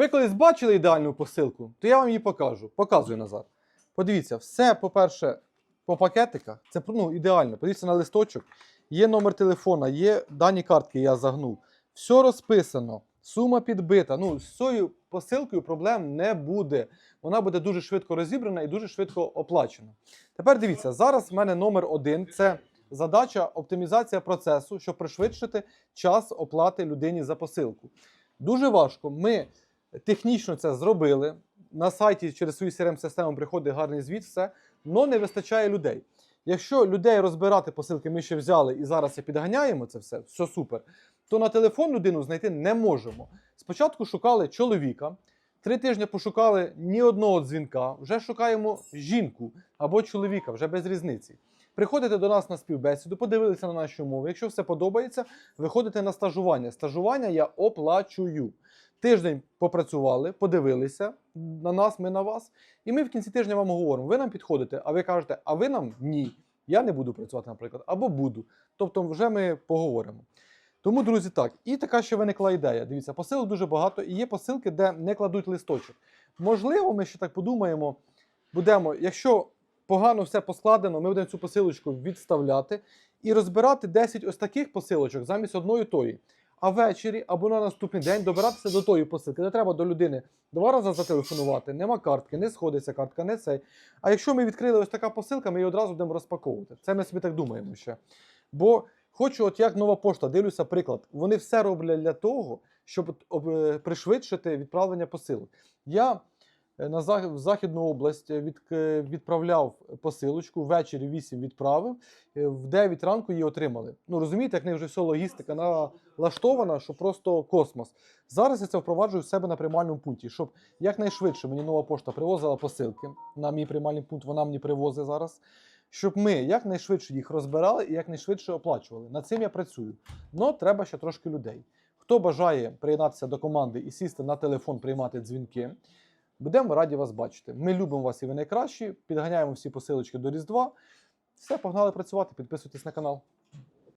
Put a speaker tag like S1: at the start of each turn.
S1: Ви колись бачили ідеальну посилку, то я вам її покажу. Показую назад. Подивіться, все, по-перше, по пакетиках. Це ну, ідеально. Подивіться на листочок. Є номер телефона, є дані картки, я загнув. Все розписано, сума підбита. Ну, з цією посилкою проблем не буде. Вона буде дуже швидко розібрана і дуже швидко оплачена. Тепер дивіться, зараз в мене номер один це задача оптимізація процесу, щоб пришвидшити час оплати людині за посилку. Дуже важко. Ми технічно це зробили. На сайті через свою CRM-систему приходить гарний звіт, все, але не вистачає людей. Якщо людей розбирати посилки ми ще взяли і зараз і підганяємо це все, все супер, то на телефон людину знайти не можемо. Спочатку шукали чоловіка, три тижні пошукали ні одного дзвінка, вже шукаємо жінку або чоловіка, вже без різниці. Приходите до нас на співбесіду, подивилися на наші умови. Якщо все подобається, виходите на стажування. Стажування я оплачую. Тиждень попрацювали, подивилися на нас, ми на вас. І ми в кінці тижня вам говоримо: ви нам підходите, а ви кажете, а ви нам ні. Я не буду працювати, наприклад, або буду. Тобто, вже ми поговоримо. Тому, друзі, так. І така ще виникла ідея. Дивіться, посилок дуже багато, і є посилки, де не кладуть листочок. Можливо, ми ще так подумаємо, будемо, якщо погано все поскладено, ми будемо цю посилочку відставляти і розбирати 10 ось таких посилочок замість одної тої. А ввечері або на наступний день добиратися до тої посилки. де треба до людини два рази зателефонувати, нема картки, не сходиться картка, не цей. А якщо ми відкрили ось така посилка, ми її одразу будемо розпаковувати. Це ми собі так думаємо ще. Бо хочу, от як нова пошта, дивлюся приклад. Вони все роблять для того, щоб е, пришвидшити відправлення посилок. Я на в Західну область е, від, е, відправляв посилочку, ввечері 8 відправив, е, в 9 ранку її отримали. Ну розумієте, як них вже все логістика налаштована, що просто космос. Зараз я це впроваджую в себе на приймальному пункті, щоб якнайшвидше мені нова пошта привозила посилки на мій приймальний пункт, вона мені привозить зараз. Щоб ми якнайшвидше їх розбирали і якнайшвидше оплачували. Над цим я працюю. Но треба ще трошки людей. Хто бажає приєднатися до команди і сісти на телефон, приймати дзвінки, будемо раді вас бачити. Ми любимо вас і ви найкращі. Підганяємо всі посилочки до Різдва. Все, погнали працювати. Підписуйтесь на канал.